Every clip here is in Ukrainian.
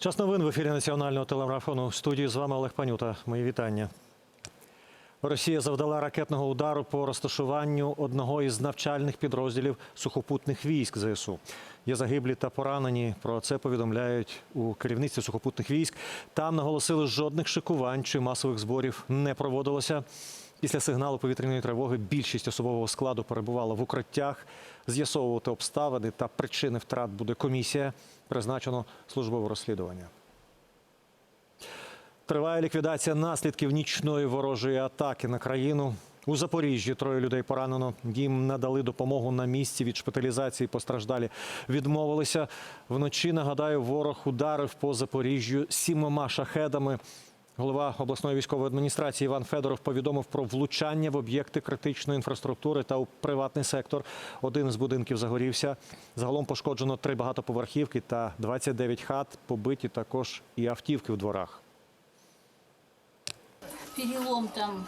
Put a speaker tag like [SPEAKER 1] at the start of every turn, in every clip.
[SPEAKER 1] Час новин в ефірі національного телемарафону. В студії з вами Олег Панюта. Мої вітання. Росія завдала ракетного удару по розташуванню одного із навчальних підрозділів сухопутних військ ЗСУ. Є загиблі та поранені. Про це повідомляють у керівництві сухопутних військ. Там наголосили, жодних шикувань чи масових зборів не проводилося. Після сигналу повітряної тривоги більшість особового складу перебувала в укриттях. З'ясовувати обставини та причини втрат буде комісія. Призначено службове розслідування. Триває ліквідація наслідків нічної ворожої атаки на країну. У Запоріжжі троє людей поранено. Їм надали допомогу на місці від шпиталізації. Постраждалі відмовилися. Вночі нагадаю, ворог ударив по Запоріжжю сімома шахедами. Голова обласної військової адміністрації Іван Федоров повідомив про влучання в об'єкти критичної інфраструктури та у приватний сектор. Один з будинків загорівся. Загалом пошкоджено три багатоповерхівки та 29 хат. Побиті також і автівки в дворах.
[SPEAKER 2] перелом там.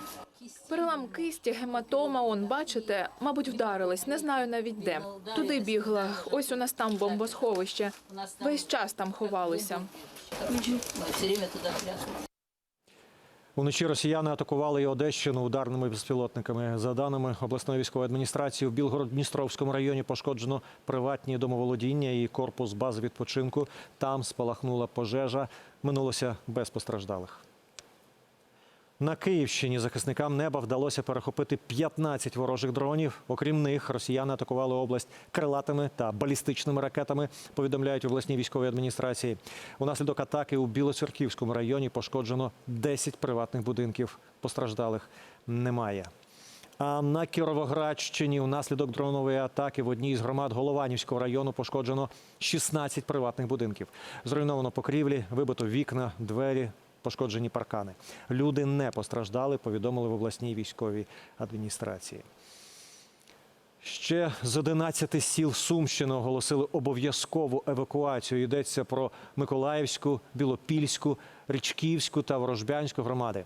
[SPEAKER 3] Перелам кисті, гематома, он, бачите, мабуть, вдарились, не знаю навіть де. Туди бігла, ось у нас там бомбосховище.
[SPEAKER 2] У нас
[SPEAKER 3] Весь час там ховалися.
[SPEAKER 2] Все время.
[SPEAKER 1] Уночі росіяни атакували і Одещину ударними безпілотниками. За даними обласної військової адміністрації, в Білгород-Дністровському районі пошкоджено приватні домоволодіння і корпус бази відпочинку. Там спалахнула пожежа. Минулося без постраждалих. На Київщині захисникам неба вдалося перехопити 15 ворожих дронів. Окрім них, росіяни атакували область крилатими та балістичними ракетами. Повідомляють в обласній військовій адміністрації. Унаслідок атаки у Білоцерківському районі пошкоджено 10 приватних будинків. Постраждалих немає. А на Кіровоградщині внаслідок дронової атаки в одній з громад Голованівського району пошкоджено 16 приватних будинків. Зруйновано покрівлі, вибито вікна, двері, пошкоджені паркани. Люди не постраждали, повідомили в обласній військовій адміністрації. Ще з 11 сіл Сумщини оголосили обов'язкову евакуацію. Йдеться про Миколаївську, Білопільську, Річківську та Ворожбянську громади.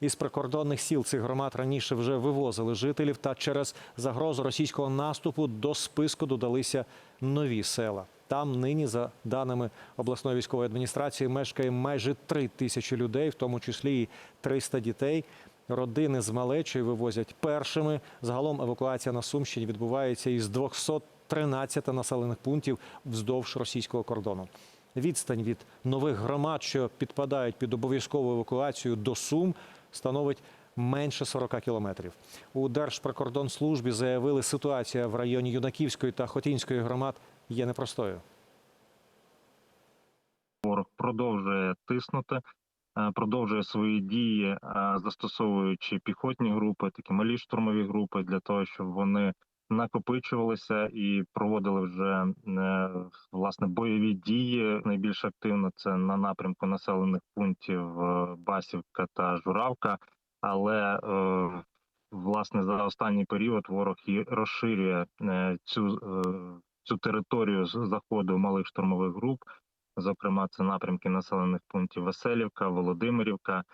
[SPEAKER 1] Із прикордонних сіл цих громад раніше вже вивозили жителів, та через загрозу російського наступу до списку додалися нові села. Там нині, за даними обласної військової адміністрації, мешкає майже три тисячі людей, в тому числі і 300 дітей. Родини з малечою вивозять першими. Загалом евакуація на Сумщині відбувається із 213 населених пунктів вздовж російського кордону. Відстань від нових громад, що підпадають під обов'язкову евакуацію до Сум, становить менше 40 кілометрів. У Держприкордонслужбі заявили, ситуація в районі Юнаківської та Хотінської громад є непростою.
[SPEAKER 4] Ворог продовжує тиснути, е, продовжує свої дії, е, застосовуючи піхотні групи, такі малі штурмові групи, для того, щоб вони накопичувалися і проводили вже е, власне бойові дії. Найбільш активно це на напрямку населених пунктів Басівка та Журавка. Але власне за останній період ворог і розширює цю, цю територію з заходу малих штурмових груп. Зокрема, це напрямки населених пунктів Веселівка, Володимирівка.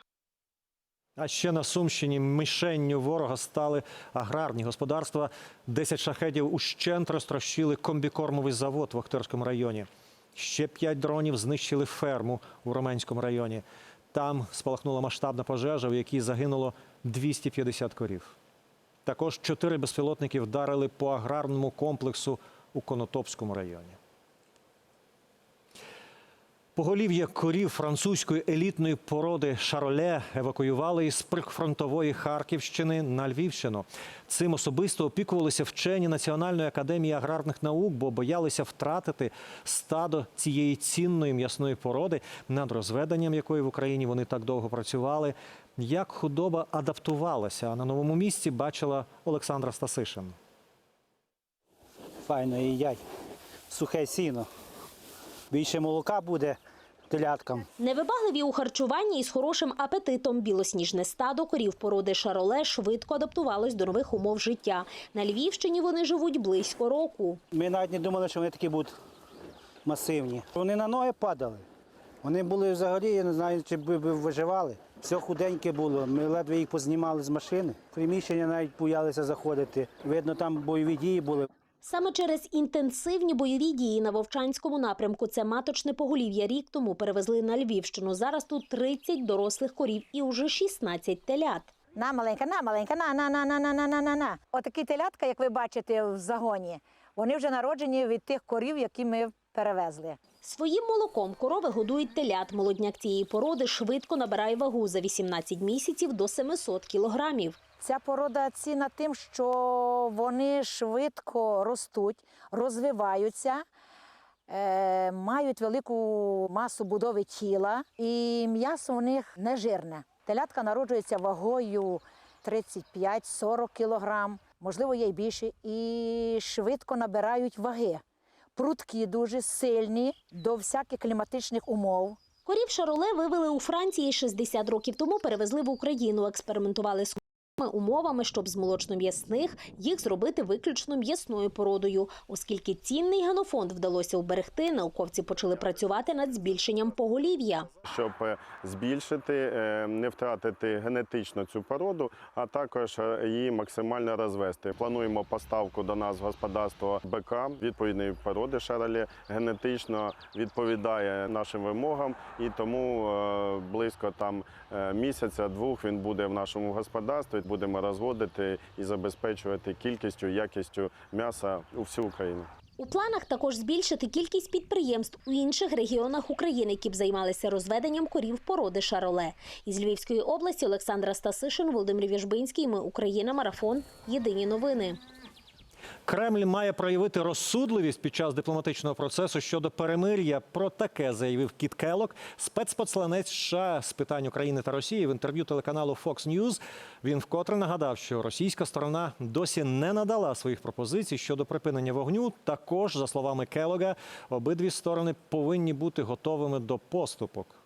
[SPEAKER 1] А ще на Сумщині мишенню ворога стали аграрні господарства. Десять шахедів ущент розтрощили комбікормовий завод в Охтерському районі. Ще п'ять дронів знищили ферму у Роменському районі. Там спалахнула масштабна пожежа, в якій загинуло 250 корів. Також чотири безпілотники вдарили по аграрному комплексу у Конотопському районі. Поголів'я корів французької елітної породи Шароле евакуювали із прифронтової Харківщини на Львівщину. Цим особисто опікувалися вчені Національної академії аграрних наук, бо боялися втратити стадо цієї цінної м'ясної породи, над розведенням якої в Україні вони так довго працювали. Як худоба адаптувалася на новому місці, бачила Олександра Стасишин.
[SPEAKER 5] Файно їдять. Сухе сіно. Більше молока буде теляткам.
[SPEAKER 6] Невибагливі у харчуванні і з хорошим апетитом білосніжне стадо корів породи шароле швидко адаптувалось до нових умов життя. На Львівщині вони живуть близько року.
[SPEAKER 5] Ми навіть не думали, що вони такі будуть масивні. Вони на ноги падали. Вони були взагалі, я не знаю, чи б б виживали. Все худеньке було. Ми ледве їх познімали з машини. Приміщення навіть боялися заходити. Видно, там бойові дії були.
[SPEAKER 6] Саме через інтенсивні бойові дії на Вовчанському напрямку це маточне поголів'я рік тому перевезли на Львівщину. Зараз тут 30 дорослих корів і уже 16 телят.
[SPEAKER 7] На маленька, на маленька, на на на на на на на на на. Отакі телятка, як ви бачите в загоні, вони вже народжені від тих корів, які ми перевезли.
[SPEAKER 6] Своїм молоком корови годують телят. Молодняк цієї породи швидко набирає вагу за 18 місяців до 700 кілограмів.
[SPEAKER 7] Ця порода цінна тим, що вони швидко ростуть, розвиваються, е, мають велику масу будови тіла, і м'ясо у них не жирне. Телятка народжується вагою 35-40 кілограм, можливо, є й більше, і швидко набирають ваги. Прудкі дуже сильні до всяких кліматичних умов.
[SPEAKER 6] Корів шароле вивели у Франції 60 років тому, перевезли в Україну, експериментували з умовами, щоб з молочно-м'ясних їх зробити виключно м'ясною породою. Оскільки цінний генофонд вдалося уберегти, науковці почали працювати над збільшенням поголів'я.
[SPEAKER 8] щоб е, збільшити, е, не втратити генетично цю породу, а також е, її максимально розвести. Плануємо поставку до нас в господарство БК відповідної породи шароле, генетично відповідає нашим вимогам, і тому близько там місяця-двох він буде в нашому господарстві. Будемо розводити і забезпечувати кількістю, якістю м'яса у всю Україну.
[SPEAKER 6] У планах також збільшити кількість підприємств у інших регіонах України, які б займалися розведенням корів породи шароле. Із Львівської області Олександра Стасишин, Володимир Віжбинський. Ми Україна. Марафон. Єдині новини.
[SPEAKER 1] Кремль має проявити розсудливість під час дипломатичного процесу щодо перемир'я. Про таке заявив Кіт Келок, спецпосланець США з питань України та Росії в інтерв'ю телеканалу Fox News. Він вкотре нагадав, що російська сторона досі не надала своїх пропозицій щодо припинення вогню. Також, за словами Келога, обидві сторони повинні бути готовими до поступок.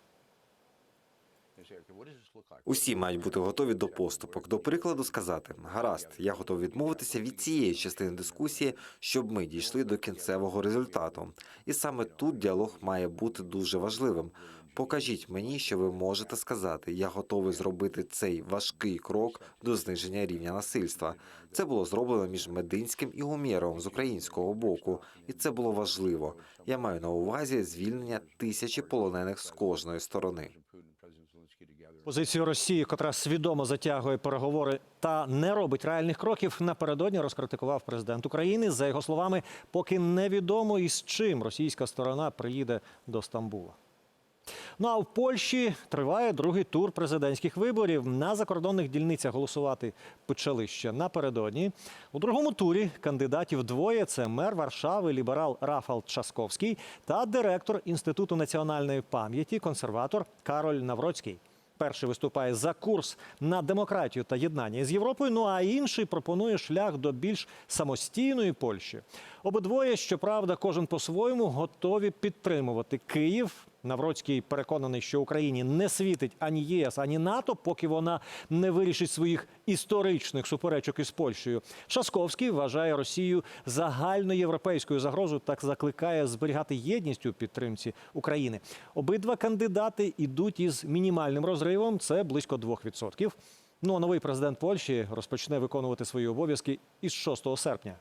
[SPEAKER 9] Усі мають бути готові до поступок. До прикладу, сказати гаразд, я готовий відмовитися від цієї частини дискусії, щоб ми дійшли до кінцевого результату. І саме тут діалог має бути дуже важливим. Покажіть мені, що ви можете сказати. Я готовий зробити цей важкий крок до зниження рівня насильства. Це було зроблено між Мединським і Гумєровим з українського боку, і це було важливо. Я маю на увазі звільнення тисячі полонених з кожної сторони.
[SPEAKER 1] Позицію Росії, котра свідомо затягує переговори та не робить реальних кроків, напередодні розкритикував президент України. За його словами, поки невідомо із чим російська сторона приїде до Стамбула. Ну а в Польщі триває другий тур президентських виборів. На закордонних дільницях голосувати почали ще напередодні. У другому турі кандидатів двоє: це мер Варшави, ліберал Рафал Часковський та директор Інституту національної пам'яті, консерватор Кароль Навроцький. Перший виступає за курс на демократію та єднання з Європою. Ну а інший пропонує шлях до більш самостійної Польщі. Обидвоє, щоправда, кожен по-своєму готові підтримувати Київ. Навроцький переконаний, що Україні не світить ані ЄС, ані НАТО, поки вона не вирішить своїх історичних суперечок із Польщею. Шасковський вважає Росію загальноєвропейською загрозою та закликає зберігати єдність у підтримці України. Обидва кандидати йдуть із мінімальним розривом. Це близько 2%. Ну а новий президент Польщі розпочне виконувати свої обов'язки із 6 серпня.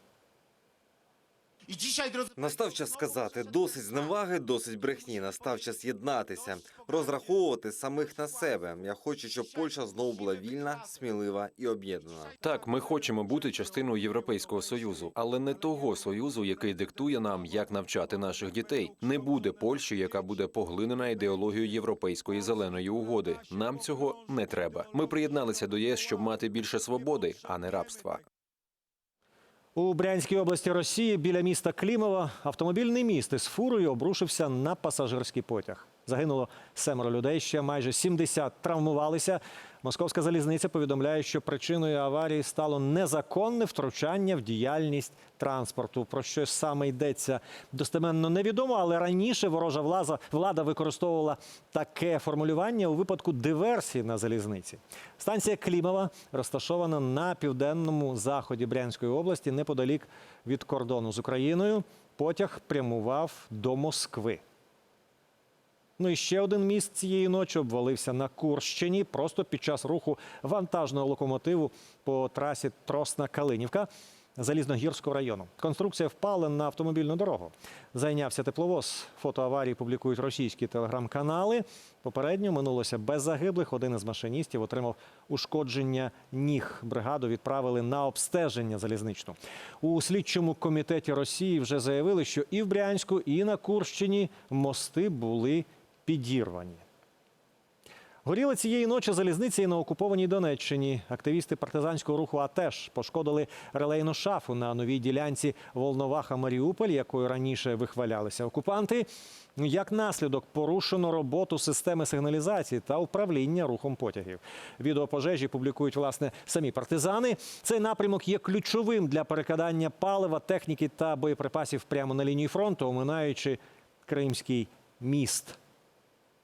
[SPEAKER 9] Настав час сказати досить зневаги, досить брехні. Настав час єднатися, розраховувати самих на себе. Я хочу, щоб Польща знову була вільна, смілива і об'єднана.
[SPEAKER 10] Так, ми хочемо бути частиною Європейського союзу, але не того союзу, який диктує нам, як навчати наших дітей. Не буде Польщі, яка буде поглинена ідеологією європейської зеленої угоди. Нам цього не треба. Ми приєдналися до ЄС, щоб мати більше свободи, а не рабства.
[SPEAKER 1] У Брянській області Росії біля міста Клімова автомобільний міст із фурою обрушився на пасажирський потяг. Загинуло семеро людей, ще майже 70 травмувалися. Московська залізниця повідомляє, що причиною аварії стало незаконне втручання в діяльність транспорту. Про що саме йдеться достеменно невідомо, але раніше ворожа влада, влада використовувала таке формулювання у випадку диверсії на залізниці. Станція Клімова розташована на південному заході Брянської області, неподалік від кордону з Україною. Потяг прямував до Москви. Ну і ще один міст цієї ночі обвалився на Курщині просто під час руху вантажного локомотиву по трасі Тросна-Калинівка. Залізногірського району. Конструкція впала на автомобільну дорогу. Зайнявся тепловоз. Фото аварії публікують російські телеграм-канали. Попередньо минулося без загиблих. Один із машиністів отримав ушкодження ніг. Бригаду відправили на обстеження залізничну. У слідчому комітеті Росії вже заявили, що і в Брянську, і на Курщині мости були підірвані. Горіли цієї ночі залізниці і на окупованій Донеччині. Активісти партизанського руху АТЕШ пошкодили релейну шафу на новій ділянці Волноваха-Маріуполь, якою раніше вихвалялися окупанти. Як наслідок порушено роботу системи сигналізації та управління рухом потягів. Відео пожежі публікують власне самі партизани. Цей напрямок є ключовим для перекидання палива, техніки та боєприпасів прямо на лінії фронту, оминаючи Кримський міст.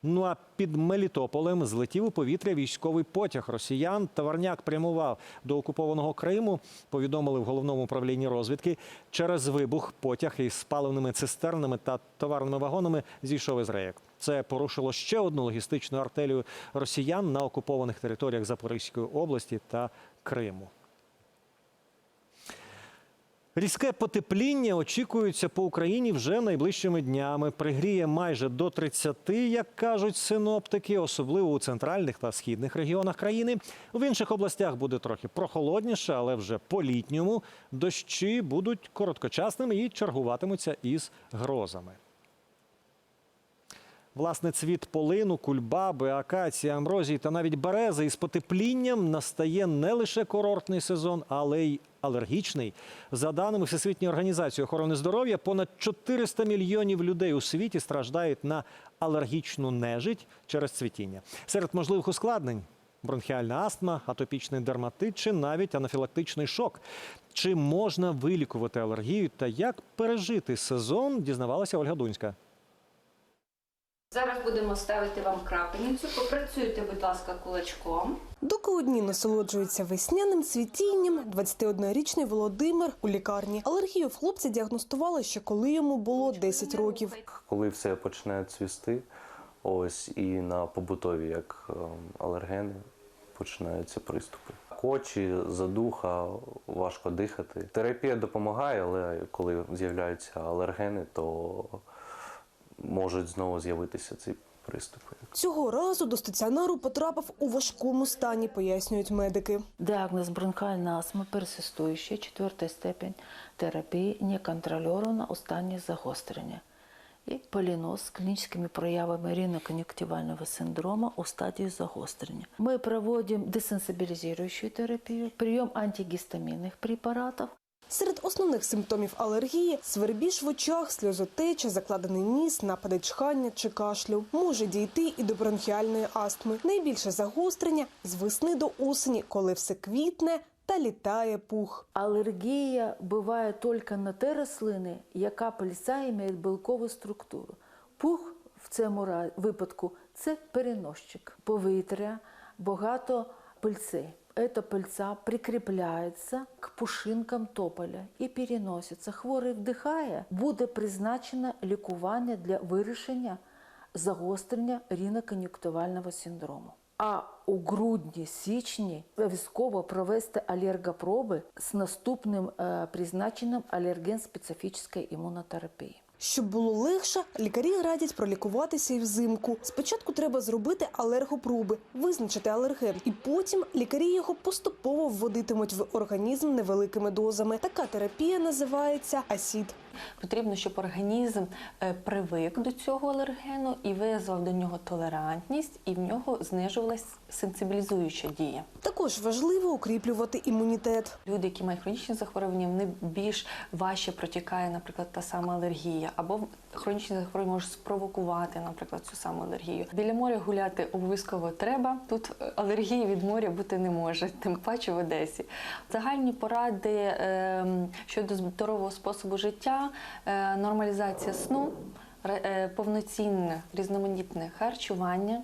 [SPEAKER 1] Ну а під Мелітополем злетів у повітря військовий потяг росіян. Товарняк прямував до окупованого Криму. Повідомили в головному управлінні розвідки. Через вибух потяг із паливними цистернами та товарними вагонами зійшов із рейок. Це порушило ще одну логістичну артелію росіян на окупованих територіях Запорізької області та Криму. Різке потепління очікується по Україні вже найближчими днями. Пригріє майже до 30, як кажуть синоптики, особливо у центральних та східних регіонах країни. В інших областях буде трохи прохолодніше, але вже по-літньому дощі будуть короткочасними і чергуватимуться із грозами. Власне, цвіт полину, кульбаби, акації, амброзії та навіть берези із потеплінням настає не лише курортний сезон, але й алергічний. За даними Всесвітньої організації охорони здоров'я, понад 400 мільйонів людей у світі страждають на алергічну нежить через цвітіння. Серед можливих ускладнень бронхіальна астма, атопічний дерматит чи навіть анафілактичний шок. Чи можна вилікувати алергію та як пережити сезон, дізнавалася Ольга Дунська.
[SPEAKER 11] Зараз будемо ставити вам крапельницю. Попрацюйте, будь ласка, кулачком.
[SPEAKER 12] Доки одні насолоджуються весняним цвітінням, 21-річний Володимир у лікарні. Алергію в хлопця діагностували ще коли йому було 10 років.
[SPEAKER 13] коли все починає цвісти, ось і на побутові, як ем, алергени, починаються приступи. Очі, задуха, важко дихати. Терапія допомагає, але коли з'являються алергени, то можуть знову з'явитися ці приступи.
[SPEAKER 12] Цього разу до стаціонару потрапив у важкому стані, пояснюють медики.
[SPEAKER 2] Диагноз бронхальна астма персистуюча, четвертая степень терапії, неконтрольована останнє загострення. І поліноз з клінічними проявами ринокон'юктивального синдрому у стадії загострення. Ми проводимо десенсибілізуючу терапію, прийом антигістамінних препаратів,
[SPEAKER 12] Серед основних симптомів алергії свербіж в очах, сльозотеча, закладений ніс, напади чхання чи кашлю. Може дійти і до бронхіальної астми. Найбільше загострення з весни до осені, коли все квітне та літає пух.
[SPEAKER 2] Алергія буває тільки на те рослини, яка пильця має білкову структуру. Пух в цьому випадку це переносчик. Повітря, багато пильцей. Эта пыльца прикріпляється к пушинкам тополя і переноситься. Хворий вдихає, буде призначено лікування для вирішення загострення ринокон'юктивального синдрому. А у грудні-січні обов'язково провести алергопроби з наступним е, призначенням алерген-специфічної імунотерапії.
[SPEAKER 12] Щоб було легше, лікарі радять пролікуватися і взимку. Спочатку треба зробити алергопроби, визначити алерген, і потім лікарі його поступово вводитимуть в організм невеликими дозами. Така терапія називається асід.
[SPEAKER 11] Потрібно, щоб організм е, привик до цього алергену і визвав до нього толерантність, і в нього знижувалась сенсибілізуюча дія.
[SPEAKER 12] Також важливо укріплювати імунітет.
[SPEAKER 11] Люди, які мають хронічні захворювання, вони більш важче протікає, наприклад, та сама алергія, або хронічні захворювання можуть спровокувати, наприклад, цю саму алергію. Біля моря гуляти обов'язково треба. Тут е, алергії від моря бути не може, тим паче в Одесі. Загальні поради е, щодо здорового способу життя, е, нормалізація сну, е, повноцінне різноманітне харчування.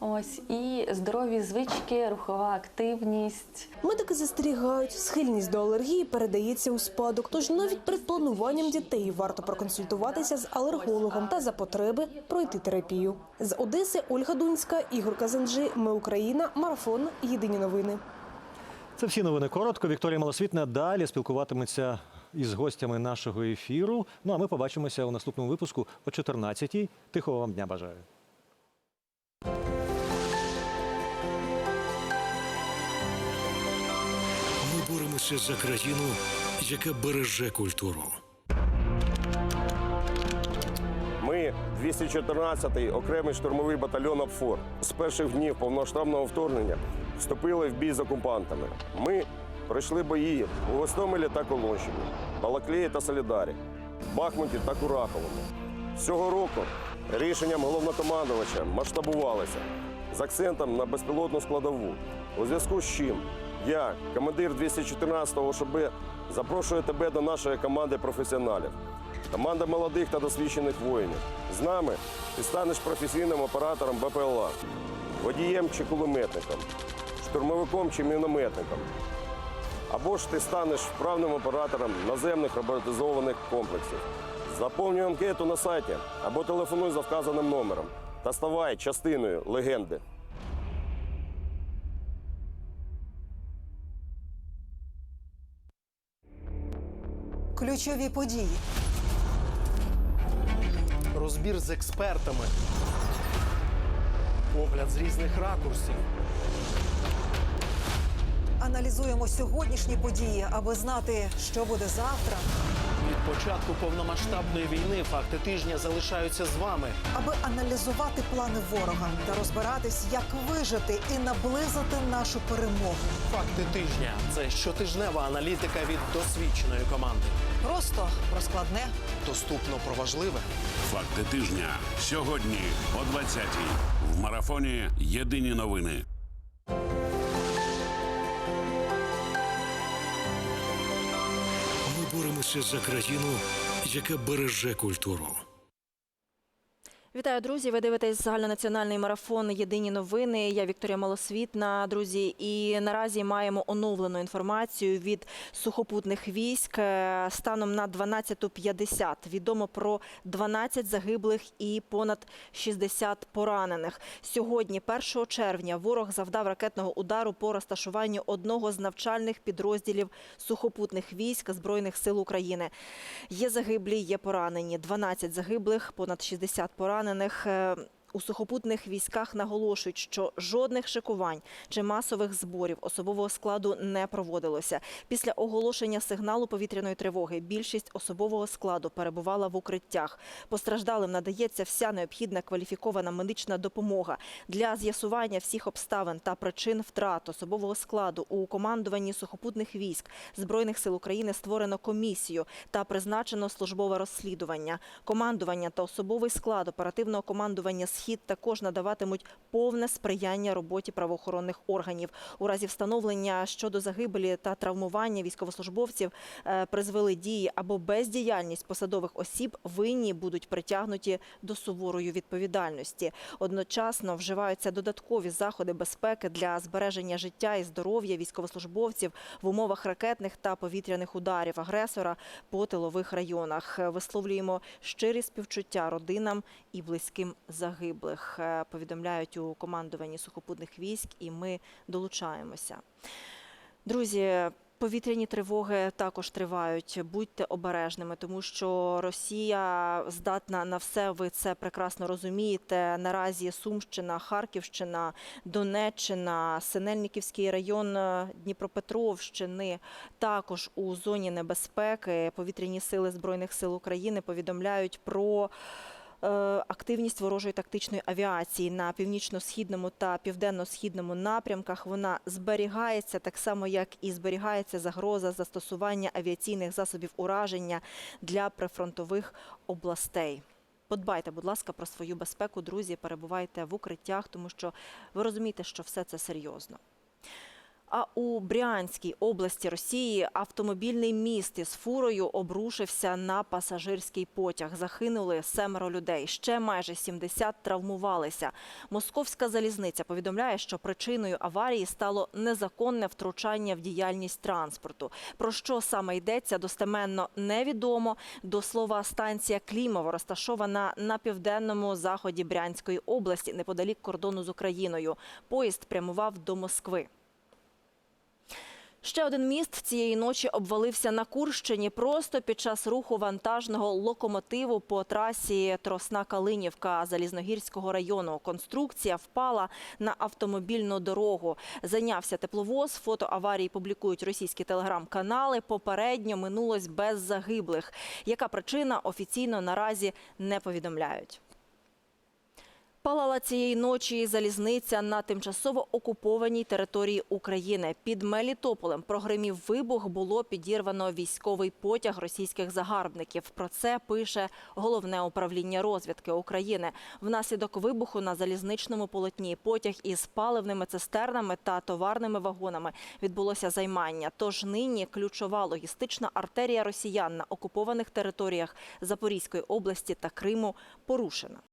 [SPEAKER 11] Ось і здорові звички, рухова активність.
[SPEAKER 12] Медики застерігають, схильність до алергії передається у спадок. Тож навіть перед плануванням дітей варто проконсультуватися з алергологом та за потреби пройти терапію. З Одеси Ольга Дунська, Ігор Казанджи. Ми Україна. Марафон. Єдині новини.
[SPEAKER 1] Це всі новини коротко. Вікторія Малосвітна далі спілкуватиметься із гостями нашого ефіру. Ну а ми побачимося у наступному випуску о 14-й. Тихого вам дня бажаю.
[SPEAKER 14] Ми боремося за країну, яка береже культуру.
[SPEAKER 15] Ми 214-й окремий штурмовий батальйон ОПФОР. З перших днів повноштабного вторгнення вступили в бій з окупантами. Ми пройшли бої у Гостомелі та Колонщині, Балаклеї та Солідарі, Бахмуті та Кураховому. Цього року рішенням головнокомандувача масштабувалися з акцентом на безпілотну складову. У зв'язку з чим я, командир 214-го ШБ, запрошую тебе до нашої команди професіоналів. Команда молодих та досвідчених воїнів. З нами ти станеш професійним оператором БПЛА, водієм чи кулеметником, штурмовиком чи мінометником. Або ж ти станеш вправним оператором наземних роботизованих комплексів. Заповнюй анкету на сайті або телефонуй за вказаним номером та ставай частиною легенди.
[SPEAKER 16] Ключові події.
[SPEAKER 17] Розбір з експертами. Погляд з різних ракурсів.
[SPEAKER 16] Аналізуємо сьогоднішні події, аби знати, що буде завтра,
[SPEAKER 17] Від початку повномасштабної війни факти тижня залишаються з вами.
[SPEAKER 16] аби аналізувати плани ворога та розбиратись, як вижити і наблизити нашу перемогу.
[SPEAKER 17] Факти тижня це щотижнева аналітика від досвідченої команди.
[SPEAKER 16] Просто про складне
[SPEAKER 17] Доступно про важливе.
[SPEAKER 14] Факти тижня сьогодні о 20-й. В марафоні Єдині новини. Ми боремося за країну, яка береже культуру.
[SPEAKER 18] Вітаю, друзі! Ви дивитесь загальнонаціональний марафон Єдині новини. Я Вікторія Малосвітна, друзі. І наразі маємо оновлену інформацію від сухопутних військ. Е, Станом на 12.50 відомо про 12 загиблих і понад 60 поранених. Сьогодні, 1 червня, ворог завдав ракетного удару по розташуванню одного з навчальних підрозділів сухопутних військ Збройних сил України. Є загиблі, є поранені. 12 загиблих, понад 60 поранених. Е, У сухопутних військах наголошують, що жодних шикувань чи масових зборів особового складу не проводилося. Після оголошення сигналу повітряної тривоги більшість особового складу перебувала в укриттях. Постраждалим надається вся необхідна кваліфікована медична допомога для з'ясування всіх обставин та причин втрат особового складу у командуванні сухопутних військ збройних сил України створено комісію та призначено службове розслідування. Командування та особовий склад оперативного командування схід також надаватимуть повне сприяння роботі правоохоронних органів. У разі встановлення щодо загибелі та травмування військовослужбовців е, призвели дії або бездіяльність посадових осіб, винні будуть притягнуті до суворої відповідальності. Одночасно вживаються додаткові заходи безпеки для збереження життя і здоров'я військовослужбовців в умовах ракетних та повітряних ударів агресора по тилових районах. Висловлюємо щирі співчуття родинам і близьким загиблих. Е, Повідомляють у командуванні сухопутних військ, і ми долучаємося. Друзі. Повітряні тривоги також тривають. Будьте обережними, тому що Росія здатна на все. Ви це прекрасно розумієте. Наразі Сумщина, Харківщина, Донеччина, Синельниківський район е, Дніпропетровщини також у зоні небезпеки. Повітряні сили збройних сил України повідомляють про. Е, Активність ворожої тактичної авіації на північно-східному та південно-східному напрямках вона зберігається так само, як і зберігається загроза застосування авіаційних засобів ураження для прифронтових областей. Подбайте, будь ласка, про свою безпеку, друзі. Перебувайте в укриттях, тому що ви розумієте, що все це серйозно. А у Брянській області Росії автомобільний міст із фурою обрушився на пасажирський потяг. Загинули семеро людей. Ще майже 70 травмувалися. Московська залізниця повідомляє, що причиною аварії стало незаконне втручання в діяльність транспорту. Про що саме йдеться, достеменно невідомо. До слова, станція Клімово розташована на південному заході Брянської області, неподалік кордону з Україною. Поїзд прямував до Москви. Ще один міст цієї ночі обвалився на Курщині просто під час руху вантажного локомотиву по трасі Тросна-Калинівка Залізногірського району. Конструкція впала на автомобільну дорогу. Зайнявся тепловоз. Фото аварії публікують російські телеграм-канали. Попередньо минулось без загиблих. Яка причина офіційно наразі не повідомляють. Палала цієї ночі залізниця на тимчасово окупованій території України. Під Мелітополем прогримів вибух, було підірвано військовий потяг російських загарбників. Про це пише Головне управління розвідки України. Внаслідок вибуху на залізничному полотні потяг із паливними цистернами та товарними вагонами відбулося займання. Тож нині ключова логістична артерія росіян на окупованих територіях Запорізької області та Криму порушена.